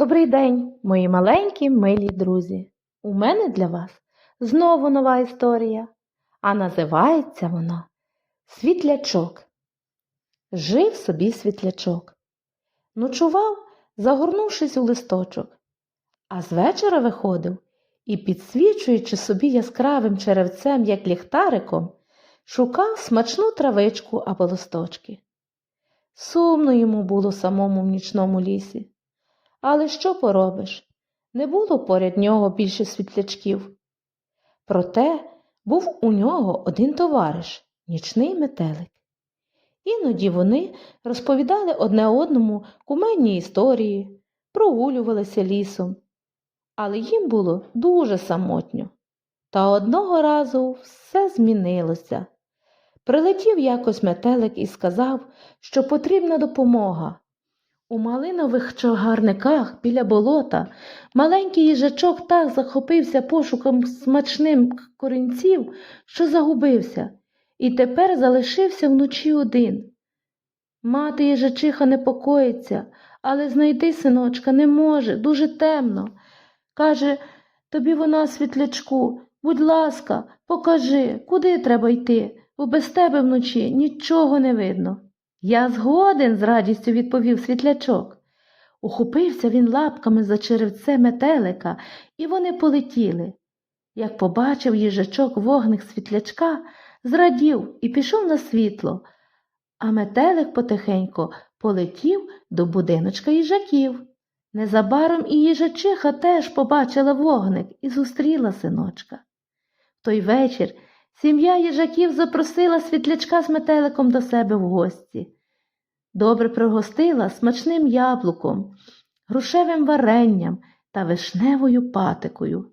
Добрий день, мої маленькі милі друзі. У мене для вас знову нова історія, а називається вона Світлячок. Жив собі світлячок. Ночував, загорнувшись у листочок, а з вечора виходив і, підсвічуючи собі яскравим черевцем, як ліхтариком, шукав смачну травичку або листочки. Сумно йому було самому в нічному лісі. Але що поробиш? Не було поряд нього більше світлячків. Проте був у нього один товариш, нічний метелик. Іноді вони розповідали одне одному куменні історії, прогулювалися лісом, але їм було дуже самотньо. Та одного разу все змінилося. Прилетів якось метелик і сказав, що потрібна допомога. У малинових чагарниках біля болота маленький їжачок так захопився пошуком смачним корінців, що загубився, і тепер залишився вночі один. Мати їжачиха непокоїться, але знайти синочка не може, дуже темно. Каже, тобі вона, світлячку, будь ласка, покажи, куди треба йти, бо без тебе вночі нічого не видно. Я згоден, з радістю відповів світлячок. Ухопився він лапками за черевце метелика, і вони полетіли. Як побачив їжачок вогник світлячка, зрадів і пішов на світло, а метелик потихенько полетів до будиночка їжаків. Незабаром і їжачиха теж побачила вогник і зустріла синочка. В той вечір Сім'я їжаків запросила світлячка з метеликом до себе в гості. Добре пригостила смачним яблуком, грушевим варенням та вишневою патикою.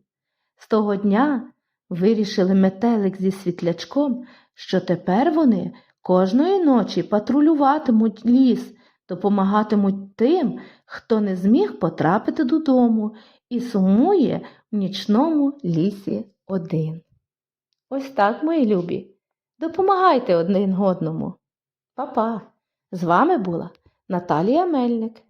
З того дня вирішили метелик зі світлячком, що тепер вони кожної ночі патрулюватимуть ліс, допомагатимуть тим, хто не зміг потрапити додому і сумує в нічному лісі один. Ось так, мої любі. Допомагайте один одному. Па-па! З вами була Наталія Мельник.